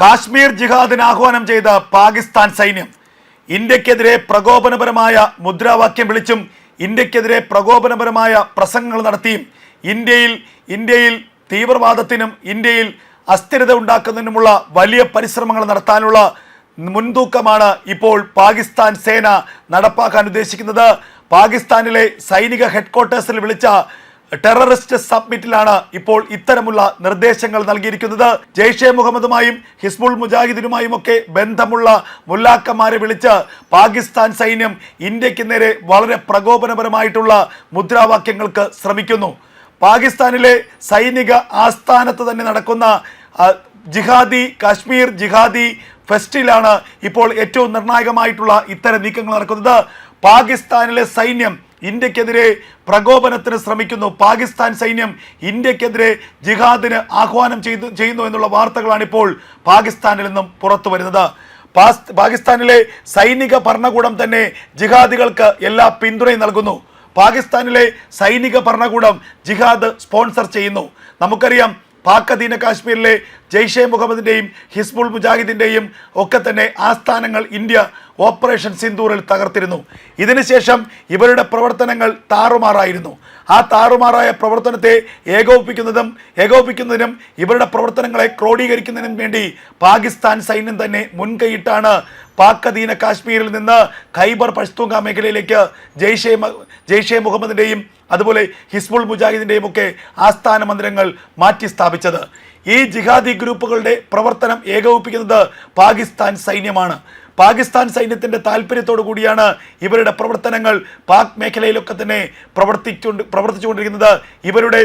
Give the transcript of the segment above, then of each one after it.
കാശ്മീർ ജിഹാദിന് ആഹ്വാനം ചെയ്ത പാകിസ്ഥാൻ സൈന്യം ഇന്ത്യക്കെതിരെ പ്രകോപനപരമായ മുദ്രാവാക്യം വിളിച്ചും ഇന്ത്യക്കെതിരെ പ്രകോപനപരമായ പ്രസംഗങ്ങൾ നടത്തിയും ഇന്ത്യയിൽ ഇന്ത്യയിൽ തീവ്രവാദത്തിനും ഇന്ത്യയിൽ അസ്ഥിരത ഉണ്ടാക്കുന്നതിനുമുള്ള വലിയ പരിശ്രമങ്ങൾ നടത്താനുള്ള മുൻതൂക്കമാണ് ഇപ്പോൾ പാകിസ്ഥാൻ സേന നടപ്പാക്കാൻ ഉദ്ദേശിക്കുന്നത്. പാകിസ്ഥാനിലെ സൈനിക ഹെഡ്ക്വാർട്ടേഴ്സിൽ വിളിച്ച ടെററിസ്റ്റ് സബ്മിറ്റിലാണ് ഇപ്പോൾ ഇത്തരമുള്ള നിർദ്ദേശങ്ങൾ നൽകിയിരിക്കുന്നത്. ജെയ്ഷെ മുഹമ്മദുമായും ഹിസ്ബുൾ മുജാഹിദിനുമായും ഒക്കെ ബന്ധമുള്ള മുല്ലാക്കന്മാരെ വിളിച്ച് പാകിസ്ഥാൻ സൈന്യം ഇന്ത്യയ്ക്ക് നേരെ വളരെ പ്രകോപനപരമായിട്ടുള്ള മുദ്രാവാക്യങ്ങൾക്ക് ശ്രമിക്കുന്നു. പാകിസ്ഥാനിലെ സൈനിക ആസ്ഥാനത്ത് തന്നെ നടക്കുന്ന ജിഹാദി കാശ്മീർ ജിഹാദി ഫെസ്റ്റിലാണ് ഇപ്പോൾ ഏറ്റവും നിർണായകമായിട്ടുള്ള ഇത്തരം നീക്കങ്ങൾ നടക്കുന്നത്. പാകിസ്ഥാനിലെ സൈന്യം ഇന്ത്യക്കെതിരെ പ്രകോപനത്തിന് ശ്രമിക്കുന്നു. പാകിസ്ഥാൻ സൈന്യം ഇന്ത്യക്കെതിരെ ജിഹാദിന് ആഹ്വാനം ചെയ്തു ചെയ്യുന്നു എന്നുള്ള വാർത്തകളാണ് ഇപ്പോൾ പാകിസ്ഥാനിൽ നിന്നും പുറത്തു വരുന്നത്. പാകിസ്ഥാനിലെ സൈനിക ഭരണകൂടം തന്നെ ജിഹാദികൾക്ക് എല്ലാ പിന്തുണയും നൽകുന്നു. പാകിസ്ഥാനിലെ സൈനിക ഭരണകൂടം ജിഹാദ് സ്പോൺസർ ചെയ്യുന്നു. നമുക്കറിയാം പാക് അധീന കാശ്മീരിലെ ജെയ്ഷെ മുഹമ്മദിന്റെയും ഹിസ്ബുൾ മുജാഹിദിന്റെയും ഒക്കെ തന്നെ ആസ്ഥാനങ്ങൾ ഇന്ത്യ ഓപ്പറേഷൻ സിന്ദൂറിൽ തകർത്തിരുന്നു. ഇതിനുശേഷം ഇവരുടെ പ്രവർത്തനങ്ങൾ താറുമാറായിരുന്നു. ആ താറുമാറായ പ്രവർത്തനത്തെ ഏകോപിപ്പിക്കുന്നതും ഏകോപിപ്പിക്കുന്നതിനും ഇവരുടെ പ്രവർത്തനങ്ങളെ ക്രോഡീകരിക്കുന്നതിനും വേണ്ടി പാകിസ്ഥാൻ സൈന്യം തന്നെ മുൻകൈയിട്ടാണ് പാക് അധീന കാശ്മീരിൽ നിന്ന് ഖൈബർ പഷ്തൂങ്ക മേഖലയിലേക്ക് ജെയ്ഷെ ജെയ്ഷെ മുഹമ്മദിന്റെയും അതുപോലെ ഹിസ്ബുൾ മുജാഹിദിന്റെയും ഒക്കെ ആസ്ഥാന മന്ദിരങ്ങൾ മാറ്റി സ്ഥാപിച്ചത്. ഈ ജിഹാദി ഗ്രൂപ്പുകളുടെ പ്രവർത്തനം ഏകോപിപ്പിക്കുന്നത് പാകിസ്ഥാൻ സൈന്യമാണ്. പാകിസ്ഥാൻ സൈന്യത്തിന്റെ താല്പര്യത്തോടു കൂടിയാണ് ഇവരുടെ പ്രവർത്തനങ്ങൾ പാക് മേഖലയിലൊക്കെ തന്നെ പ്രവർത്തിച്ചുകൊണ്ട് പ്രവർത്തിച്ചുകൊണ്ടിരിക്കുന്നത്. ഇവരുടെ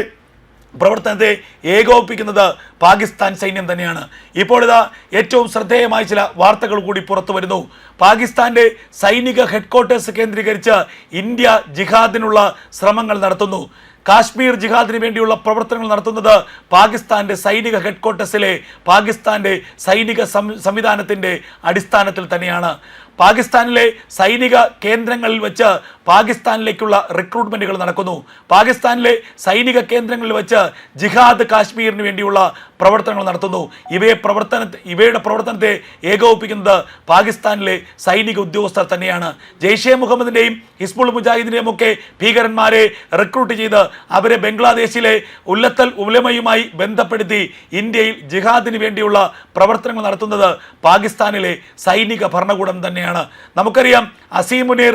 പ്രവർത്തനത്തെ ഏകോപിപ്പിക്കുന്നത് പാകിസ്ഥാൻ സൈന്യം തന്നെയാണ്. ഇപ്പോൾ ഇതാ ഏറ്റവും ശ്രദ്ധേയമായ ചില വാർത്തകൾ കൂടി പുറത്തു വരുന്നു. പാകിസ്ഥാന്റെ സൈനിക ഹെഡ്ക്വാർട്ടേഴ്സ് കേന്ദ്രീകരിച്ച് ഇന്ത്യ ജിഹാദിനുള്ള ശ്രമങ്ങൾ നടത്തുന്നു. കാശ്മീർ ജിഹാദിന് വേണ്ടിയുള്ള പ്രവർത്തനങ്ങൾ നടത്തുന്നത് പാകിസ്ഥാന്റെ സൈനിക ഹെഡ്ക്വാർട്ടേഴ്സിലെ പാകിസ്ഥാന്റെ സൈനിക സംവിധാനത്തിന്റെ അടിസ്ഥാനത്തിൽ തന്നെയാണ്. പാകിസ്ഥാനിലെ സൈനിക കേന്ദ്രങ്ങളിൽ വെച്ച് പാകിസ്ഥാനിലേക്കുള്ള റിക്രൂട്ട്മെന്റുകൾ നടക്കുന്നു. പാകിസ്ഥാനിലെ സൈനിക കേന്ദ്രങ്ങളിൽ വെച്ച് ജിഹാദ് കാശ്മീരിന് വേണ്ടിയുള്ള പ്രവർത്തനങ്ങൾ നടത്തുന്നു. ഇവയെ പ്രവർത്തന ഇവയുടെ പ്രവർത്തനത്തെ ഏകോപിപ്പിക്കുന്നത് പാകിസ്ഥാനിലെ സൈനിക ഉദ്യോഗസ്ഥർ തന്നെയാണ്. ജെയ്ഷെ മുഹമ്മദിന്റെയും ഹിസ്ബുൾ മുജാഹിദിന്റെയും ഒക്കെ ഭീകരന്മാരെ റിക്രൂട്ട് ചെയ്ത് അവരെ ബംഗ്ലാദേശിലെ ഉല്ലത്തൽ ഉലമയുമായി ബന്ധപ്പെടുത്തി ഇന്ത്യയിൽ ജിഹാദിന് വേണ്ടിയുള്ള പ്രവർത്തനങ്ങൾ നടത്തുന്നത് പാകിസ്ഥാനിലെ സൈനിക ഭരണകൂടം തന്നെയാണ്. നമുക്കറിയാം Asim Munir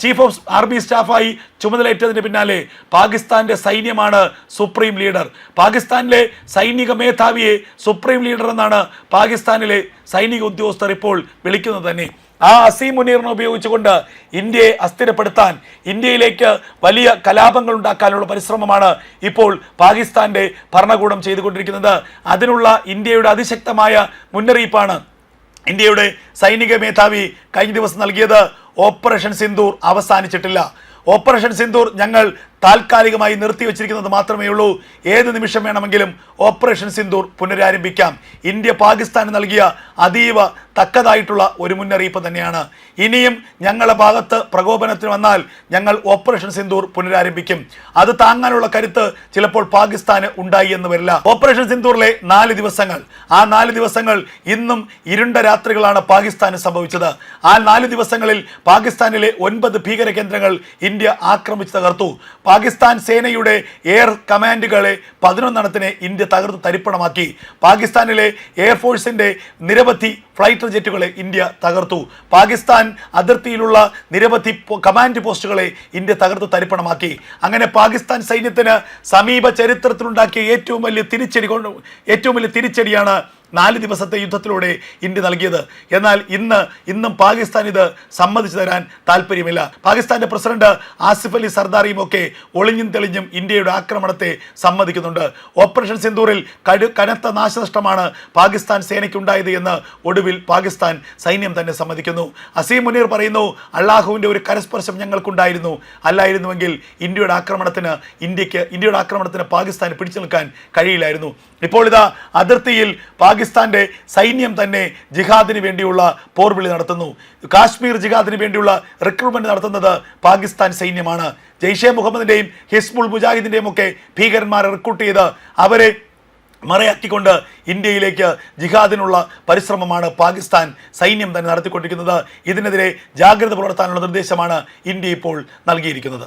chief of army സ്റ്റാഫായി ചുമതലയേറ്റതിന് പിന്നാലെ പാകിസ്ഥാന്റെ സൈന്യമാണ് സുപ്രീം ലീഡർ പാകിസ്ഥാനിലെ സൈനിക മേധാവിയെ സുപ്രീം ലീഡർ എന്നാണ് പാകിസ്ഥാനിലെ സൈനിക ഉദ്യോഗസ്ഥർ ഇപ്പോൾ വിളിക്കുന്നത് തന്നെ. ആ അസീം മുനീറിനെ ഉപയോഗിച്ചുകൊണ്ട് ഇന്ത്യയെ അസ്ഥിരപ്പെടുത്താൻ ഇന്ത്യയിലേക്ക് വലിയ കലാപങ്ങൾ ഉണ്ടാക്കാനുള്ള പരിശ്രമമാണ് ഇപ്പോൾ പാകിസ്ഥാന്റെ ഭരണകൂടം ചെയ്തുകൊണ്ടിരിക്കുന്നത്. അതിനുള്ള ഇന്ത്യയുടെ അതിശക്തമായ മുന്നറിയിപ്പാണ് ഇന്ത്യയുടെ സൈനിക മേധാവി കഴിഞ്ഞ ദിവസം നൽകിയത് ഓപ്പറേഷൻ സിന്ദൂർ അവസാനിച്ചിട്ടില്ല. ഓപ്പറേഷൻ സിന്ദൂർ ഞങ്ങൾ താൽക്കാലികമായി നിർത്തിവെച്ചിരിക്കുന്നത് മാത്രമേ ഉള്ളൂ. ഏത് നിമിഷം വേണമെങ്കിലും ഓപ്പറേഷൻ സിന്ദൂർ പുനരാരംഭിക്കാം. ഇന്ത്യ പാകിസ്ഥാന് നൽകിയ അതീവ തക്കതായിട്ടുള്ള ഒരു മുന്നറിയിപ്പ് തന്നെയാണ്. ഇനിയും ഞങ്ങളുടെ ഭാഗത്ത് പ്രകോപനത്തിന് വന്നാൽ ഞങ്ങൾ ഓപ്പറേഷൻ സിന്ദൂർ പുനരാരംഭിക്കും. അത് താങ്ങാനുള്ള കരുത്ത് ചിലപ്പോൾ പാകിസ്ഥാന് ഉണ്ടായി എന്ന് വരില്ല. ഓപ്പറേഷൻ സിന്ദൂറിലെ നാല് ദിവസങ്ങൾ. ആ നാല് ദിവസങ്ങൾ ഇന്നും ഇരുണ്ട രാത്രികളാണ് പാകിസ്ഥാന് സംഭവിച്ചത്. ആ നാല് ദിവസങ്ങളിൽ പാകിസ്ഥാനിലെ ഒൻപത് ഭീകര കേന്ദ്രങ്ങൾ ഇന്ത്യ ആക്രമിച്ച് തകർത്തു. പാകിസ്ഥാൻ സേനയുടെ എയർ കമാൻഡുകളെ പതിനൊന്നെണ്ണത്തിനെ ഇന്ത്യ തകർത്ത് തരിപ്പണമാക്കി. പാകിസ്ഥാനിലെ എയർഫോഴ്സിന്റെ നിരവധി ഫ്ലൈറ്റർ ജെറ്റുകളെ ഇന്ത്യ തകർത്തു. പാകിസ്ഥാൻ അതിർത്തിയിലുള്ള നിരവധി കമാൻഡ് പോസ്റ്റുകളെ ഇന്ത്യ തകർത്ത് തരിപ്പണമാക്കി. അങ്ങനെ പാകിസ്ഥാൻ സൈന്യത്തിന് സമീപ ചരിത്രത്തിലുണ്ടാക്കിയ ഏറ്റവും വലിയ തിരിച്ചടി ഏറ്റവും വലിയ തിരിച്ചടിയാണ് നാല് ദിവസത്തെ യുദ്ധത്തിലൂടെ ഇന്ത്യ നൽകിയത്. എന്നാൽ ഇന്ന് ഇന്നും പാകിസ്ഥാൻ ഇത് സമ്മതിച്ചു തരാൻ താല്പര്യമില്ല പാകിസ്ഥാന്റെ പ്രസിഡന്റ് ആസിഫ് അലി സർദാറിയും ഒക്കെ ഒളിഞ്ഞും തെളിഞ്ഞും ഇന്ത്യയുടെ ആക്രമണത്തെ സമ്മതിക്കുന്നുണ്ട്. ഓപ്പറേഷൻ സിന്ദൂറിൽ കടു കനത്ത നാശനഷ്ടമാണ് പാകിസ്ഥാൻ സേനയ്ക്കുണ്ടായത് എന്ന് ഒടുവിൽ പാകിസ്ഥാൻ സൈന്യം തന്നെ സമ്മതിക്കുന്നു. അസീം മുനീർ പറയുന്നു അള്ളാഹുവിന്റെ ഒരു കരസ്പർശം ഞങ്ങൾക്കുണ്ടായിരുന്നു. അല്ലായിരുന്നുവെങ്കിൽ ഇന്ത്യയുടെ ആക്രമണത്തിന് ഇന്ത്യയ്ക്ക് ഇന്ത്യയുടെ ആക്രമണത്തിന് പാകിസ്ഥാൻ പിടിച്ചു നിൽക്കാൻ കഴിയില്ലായിരുന്നു. ഇപ്പോൾ ഇതാ അതിർത്തിയിൽ പാകിസ്ഥാന്റെ സൈന്യം തന്നെ ജിഹാദിന് വേണ്ടിയുള്ള പോർവിളി നടത്തുന്നു. കാശ്മീർ ജിഹാദിന് വേണ്ടിയുള്ള റിക്രൂട്ട്മെന്റ് നടത്തുന്നത് പാകിസ്ഥാൻ സൈന്യമാണ്. ജെയ്ഷെ മുഹമ്മദിന്റെയും ഹിസ്ബുൾ മുജാഹിദിന്റെയും ഒക്കെ ഭീകരന്മാരെ റിക്രൂട്ട് ചെയ്ത് അവരെ മറയാക്കിക്കൊണ്ട് ഇന്ത്യയിലേക്ക് ജിഹാദിനുള്ള പരിശ്രമമാണ് പാകിസ്ഥാൻ സൈന്യം തന്നെ നടത്തിക്കൊണ്ടിരിക്കുന്നത്. ഇതിനെതിരെ ജാഗ്രത പുലർത്താനുള്ള നിർദ്ദേശമാണ് ഇന്ത്യ ഇപ്പോൾ നൽകിയിരിക്കുന്നത്.